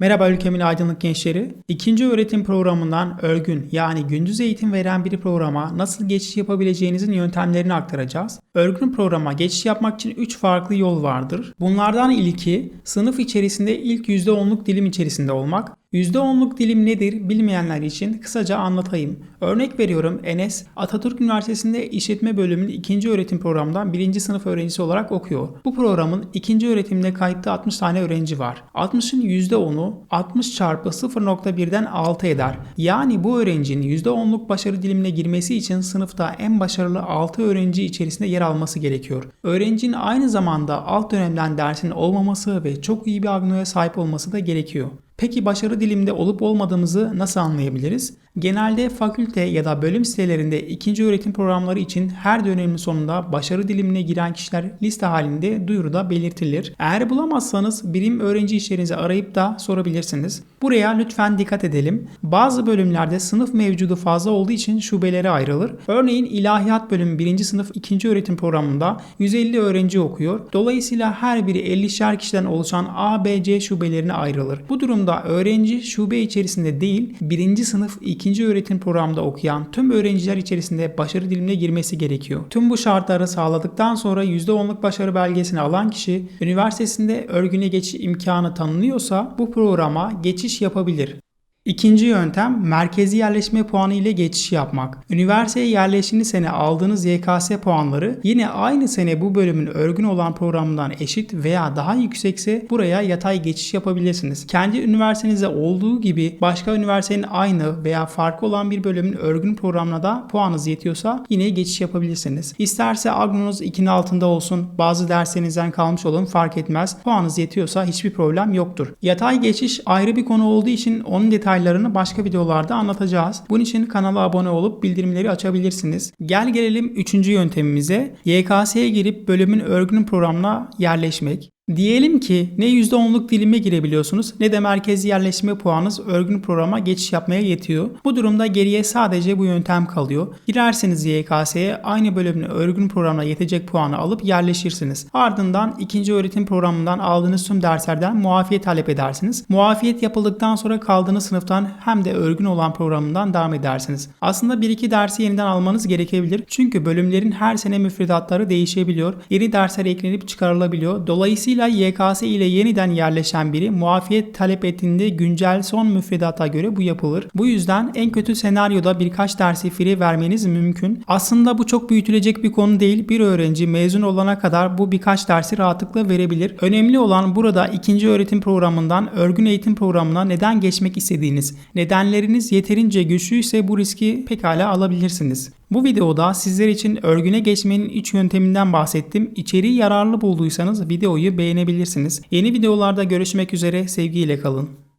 Merhaba ülkemin aydınlık gençleri. İkinci öğretim programından örgün yani gündüz eğitim veren bir programa nasıl geçiş yapabileceğinizin yöntemlerini aktaracağız. Örgün programa geçiş yapmak için 3 farklı yol vardır. Bunlardan ilki sınıf içerisinde ilk %10'luk dilim içerisinde olmak. %10'luk dilim nedir bilmeyenler için kısaca anlatayım. Örnek veriyorum Enes Atatürk Üniversitesi'nde işletme bölümünün ikinci öğretim programından birinci sınıf öğrencisi olarak okuyor. Bu programın ikinci öğretimde kayıtlı 60 tane öğrenci var. 60'ın %10'u 60 çarpı 0.1'den 6 eder. Yani bu öğrencinin %10'luk başarı dilimine girmesi için sınıfta en başarılı 6 öğrenci içerisinde yer alması gerekiyor. Öğrencinin aynı zamanda alt dönemden dersinin olmaması ve çok iyi bir agnoya sahip olması da gerekiyor. Peki başarı dilimde olup olmadığımızı nasıl anlayabiliriz? Genelde fakülte ya da bölüm sitelerinde ikinci öğretim programları için her dönemin sonunda başarı dilimine giren kişiler liste halinde duyuruda belirtilir. Eğer bulamazsanız birim öğrenci işlerinizi arayıp da sorabilirsiniz. Buraya lütfen dikkat edelim. Bazı bölümlerde sınıf mevcudu fazla olduğu için şubelere ayrılır. Örneğin ilahiyat bölümü 1. sınıf 2. öğretim programında 150 öğrenci okuyor. Dolayısıyla her biri 50'şer kişiden oluşan A, B, C şubelerine ayrılır. Bu durumda öğrenci şube içerisinde değil 1. sınıf 2. öğretim programında okuyan tüm öğrenciler içerisinde başarı dilimine girmesi gerekiyor. Tüm bu şartları sağladıktan sonra %10'luk başarı belgesini alan kişi üniversitesinde örgüne geçiş imkanı tanınıyorsa bu programa geçiş yapabilir. İkinci yöntem merkezi yerleşme puanı ile geçiş yapmak. Üniversiteye yerleştiğiniz sene aldığınız YKS puanları yine aynı sene bu bölümün örgün olan programından eşit veya daha yüksekse buraya yatay geçiş yapabilirsiniz. Kendi üniversitenizde olduğu gibi başka üniversitenin aynı veya farklı olan bir bölümün örgün programına da puanınız yetiyorsa yine geçiş yapabilirsiniz. İsterse agnonuz 2'nin altında olsun, bazı derslerinizden kalmış olun fark etmez. Puanınız yetiyorsa hiçbir problem yoktur. Yatay geçiş ayrı bir konu olduğu için onun detaylarını detaylarını başka videolarda anlatacağız. Bunun için kanala abone olup bildirimleri açabilirsiniz. Gel gelelim 3. yöntemimize. YKS'ye girip bölümün örgün programına yerleşmek. Diyelim ki ne %10'luk dilime girebiliyorsunuz ne de merkezi yerleşme puanınız örgün programa geçiş yapmaya yetiyor. Bu durumda geriye sadece bu yöntem kalıyor. Girersiniz YKS'ye aynı bölümün örgün programına yetecek puanı alıp yerleşirsiniz. Ardından ikinci öğretim programından aldığınız tüm derslerden muafiyet talep edersiniz. Muafiyet yapıldıktan sonra kaldığınız sınıftan hem de örgün olan programından devam edersiniz. Aslında bir iki dersi yeniden almanız gerekebilir. Çünkü bölümlerin her sene müfredatları değişebiliyor. Yeni dersler eklenip çıkarılabiliyor. Dolayısıyla Dolayısıyla YKS ile yeniden yerleşen biri muafiyet talep ettiğinde güncel son müfredata göre bu yapılır. Bu yüzden en kötü senaryoda birkaç dersi free vermeniz mümkün. Aslında bu çok büyütülecek bir konu değil. Bir öğrenci mezun olana kadar bu birkaç dersi rahatlıkla verebilir. Önemli olan burada ikinci öğretim programından örgün eğitim programına neden geçmek istediğiniz. Nedenleriniz yeterince güçlüyse bu riski pekala alabilirsiniz. Bu videoda sizler için örgüne geçmenin 3 yönteminden bahsettim. İçeriği yararlı bulduysanız videoyu beğenebilirsiniz. Yeni videolarda görüşmek üzere sevgiyle kalın.